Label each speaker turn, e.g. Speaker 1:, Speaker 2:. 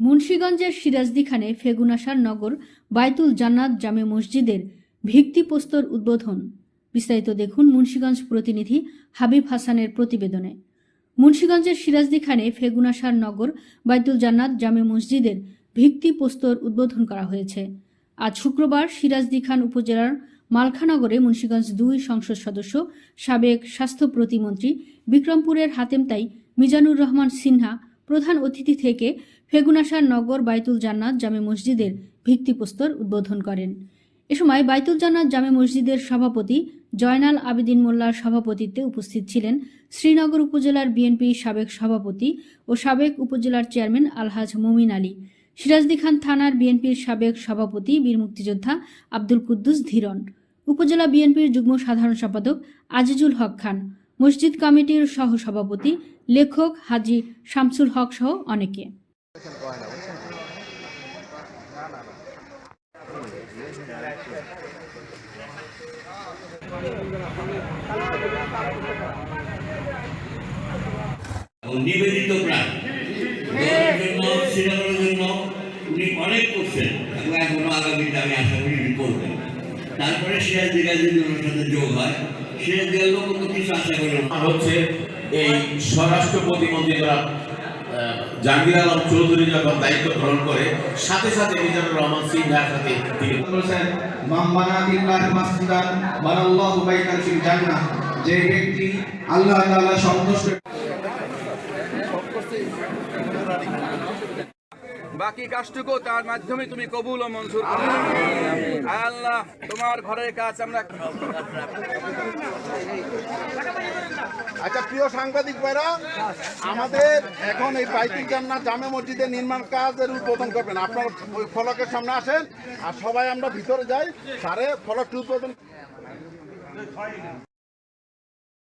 Speaker 1: মুন্সীগঞ্জের সিরাজদি খানে ফেগুনাশার নগর বাইতুল জান্নাত জামে মসজিদের ভিত্তিপ্রস্তর উদ্বোধন। বিস্তারিত দেখুন মুন্সীগঞ্জ প্রতিনিধি হাবিব হাসানের প্রতিবেদনে। মুন্সীগঞ্জের সিরাজদি খানে ফেগুনাশার নগর বাইতুল জান্নাত জামে মসজিদের ভিত্তিপ্রস্তর উদ্বোধন করা হয়েছে। আজ শুক্রবার সিরাজদি খান উপজেলার মালখানগরে মুন্সীগঞ্জ দুই সংসদ সদস্য, সাবেক স্বাস্থ্য প্রতিমন্ত্রী বিক্রমপুরের হাতেমতাই মিজানুর রহমান সিনহা প্রধান অতিথি থেকে ফেগুনাশার নগর বাইতুল জান্নাত জামে মসজিদের ভিত্তিপ্রস্তর উদ্বোধন করেন। এ সময় বাইতুল জান্নাত জামে মসজিদের সভাপতি জয়নাল আবেদিন মোল্লার সভাপতিত্বে উপস্থিত ছিলেন শ্রীনগর উপজেলার বিএনপি সাবেক সভাপতি ও সাবেক উপজেলার চেয়ারম্যান আলহাজ মমিন আলী, সিরাজদি খান থানার বিএনপির সাবেক সভাপতি বীর মুক্তিযোদ্ধা আব্দুল কুদ্দুস ধীরন, উপজেলা বিএনপির যুগ্ম সাধারণ সম্পাদক আজিজুল হক খান মসজিদ কমিটির সহ সভাপতি লেখক হাজি শামসুল হক সহ অনেকে।
Speaker 2: নিবেদিত প্রাণ। অনেক করছেন। এখনও আমি আশা করি করবেন। তারপরে সিরাজ দিঘা যদি ওনার সাথে যোগ হয় সিরাজ দিঘার লোক কিছু আশা করে
Speaker 3: আর হচ্ছে এই স্বরাষ্ট্র প্রতিমন্ত্রী জাহাঙ্গীর আলম চৌধুরী যখন দায়িত্ব গ্রহণ করে সাথে সাথে মিজানুর রহমান সিনহার সাথে তিনি
Speaker 4: বলেছেন দিল্লাহ মাসজিদান বানাল্লাহু বাইতান ফিল জান্নাহ যে ব্যক্তি আল্লাহ তাআলা সন্তুষ্ট
Speaker 5: বাকি কাজটুকু তার মাধ্যমে তুমি কবুল ও মঞ্জুর করো। তোমার ঘরের কাজ আমরা
Speaker 6: আচ্ছা প্রিয় সাংবাদিক ভাইরা, আমাদের এখন এই বাইতুল জান্নাত জামে মসজিদে নির্মাণ কাজের উদ্বোধন করবেন। আপনার ওই ফলকের সামনে আসেন, আর সবাই আমরা ভিতরে যাই, সারে ফলকটি উদ্বোধন